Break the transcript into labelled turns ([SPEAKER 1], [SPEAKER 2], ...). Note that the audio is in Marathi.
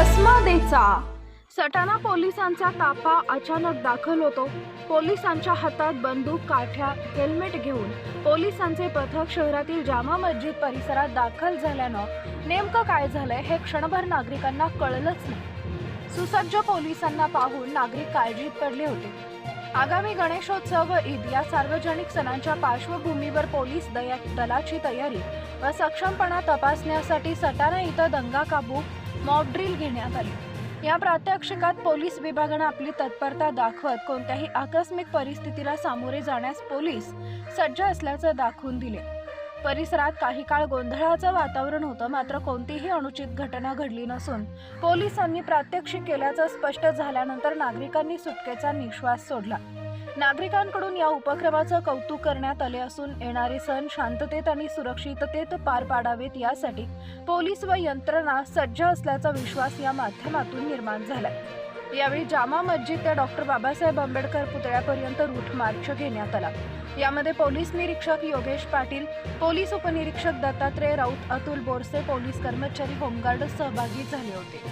[SPEAKER 1] कसमादेचा सटाणा पोलिसांचा ताफा अचानक दाखल होतो. पोलिसांच्या हातात बंदूक काठ्या हेल्मेट घेऊन पोलिसांचे पथक शहरातील जामा मस्जिद परिसरात दाखल झाल्यानं नेमकं काय झालंय हे क्षणभर नागरिकांना कळलंच नाही. सुसज्ज पोलिसांना पाहून नागरिक काळजीत पडले होते. आगामी गणेशोत्सव व ईद या सार्वजनिक सणांच्या पार्श्वभूमीवर पोलीस दया दलाची तयारी व सक्षमपणा तपासण्यासाठी सटाणा इथं दंगा काबू मॉक ड्रिल घेण्यात आली. या प्रात्यक्षिकात पोलीस विभागानं आपली तत्परता दाखवत कोणत्याही आकस्मिक परिस्थितीला सामोरे जाण्यास पोलीस सज्ज असल्याचं दाखवून दिले. परिसरात काही काळ गोंधळाचं वातावरण होतं मात्र कोणतीही अनुचित घटना घडली नसून पोलिसांनी प्रात्यक्षिक केल्याचं स्पष्ट झाल्यानंतर नागरिकांनी सुटकेचा निश्वास सोडला. नागरिकांकडून या उपक्रमाचं कौतुक करण्यात आले असून येणारे सण शांततेत आणि सुरक्षिततेत पार पाडावेत यासाठी पोलीस व यंत्रणा सज्ज असल्याचा विश्वास या माध्यमातून निर्माण झालाय. यावेळी जामा मस्जिद ते डॉक्टर बाबासाहेब आंबेडकर पुतळ्यापर्यंत रूट मार्च घेण्यात आला. यामध्ये पोलीस निरीक्षक योगेश पाटील पोलीस उपनिरीक्षक दत्तात्रय राऊत अतुल बोरसे पोलीस कर्मचारी होमगार्ड सहभागी झाले होते.